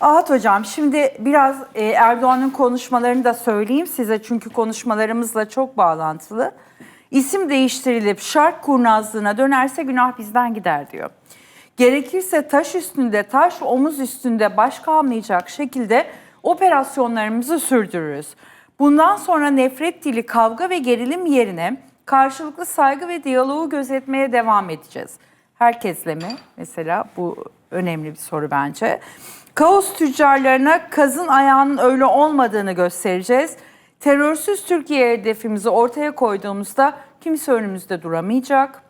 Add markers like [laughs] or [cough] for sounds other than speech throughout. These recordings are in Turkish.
Ahat Hocam şimdi biraz e, Erdoğan'ın konuşmalarını da söyleyeyim size çünkü konuşmalarımızla çok bağlantılı. İsim değiştirilip şark kurnazlığına dönerse günah bizden gider diyor. Gerekirse taş üstünde, taş omuz üstünde baş kalmayacak şekilde operasyonlarımızı sürdürürüz. Bundan sonra nefret dili, kavga ve gerilim yerine karşılıklı saygı ve diyaloğu gözetmeye devam edeceğiz. Herkesle mi? Mesela bu önemli bir soru bence. Kaos tüccarlarına kazın ayağının öyle olmadığını göstereceğiz. Terörsüz Türkiye hedefimizi ortaya koyduğumuzda kimse önümüzde duramayacak.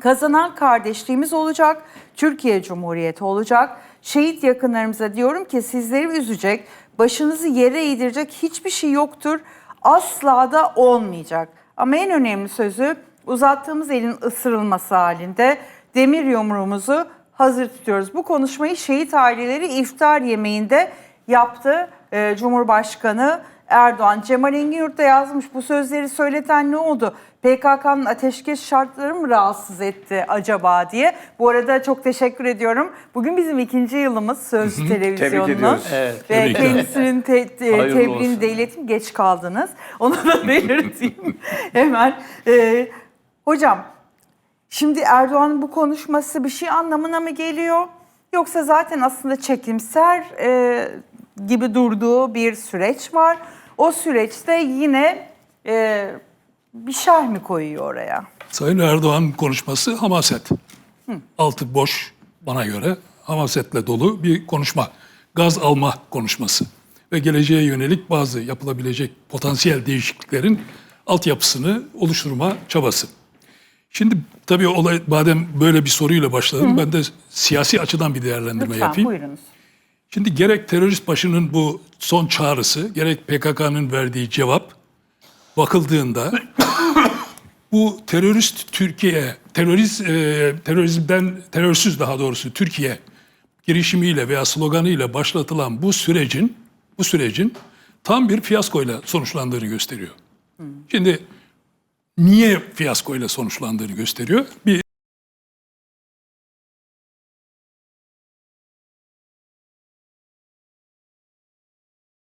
Kazanan kardeşliğimiz olacak, Türkiye Cumhuriyeti olacak. Şehit yakınlarımıza diyorum ki sizleri üzecek, başınızı yere eğdirecek hiçbir şey yoktur. Asla da olmayacak. Ama en önemli sözü uzattığımız elin ısırılması halinde demir yumruğumuzu hazır tutuyoruz. Bu konuşmayı şehit aileleri iftar yemeğinde yaptı e, Cumhurbaşkanı Erdoğan. Cemal Engin da yazmış bu sözleri söyleten ne oldu? PKK'nın ateşkes şartları mı rahatsız etti acaba diye. Bu arada çok teşekkür ediyorum. Bugün bizim ikinci yılımız Sözcü Televizyonu'nun. Evet. Ve kendisinin te- te- olsun. de iletim. Geç kaldınız. Onu da belirteyim [laughs] hemen. Ee, hocam Şimdi Erdoğan'ın bu konuşması bir şey anlamına mı geliyor? Yoksa zaten aslında çekimser e, gibi durduğu bir süreç var. O süreçte yine e, bir şerh mi koyuyor oraya? Sayın Erdoğan'ın konuşması hamaset. Altı boş bana göre hamasetle dolu bir konuşma. Gaz alma konuşması. Ve geleceğe yönelik bazı yapılabilecek potansiyel değişikliklerin altyapısını oluşturma çabası. Şimdi tabii olay madem böyle bir soruyla başladım ben de siyasi açıdan bir değerlendirme Lütfen yapayım. buyurunuz. Şimdi gerek terörist başının bu son çağrısı, gerek PKK'nın verdiği cevap bakıldığında [coughs] bu terörist Türkiye, terörist e, terörizmden terörsüz daha doğrusu Türkiye girişimiyle veya sloganıyla başlatılan bu sürecin bu sürecin tam bir fiyaskoyla sonuçlandığını gösteriyor. Şimdi niye fiyaskoyla sonuçlandığını gösteriyor. Bir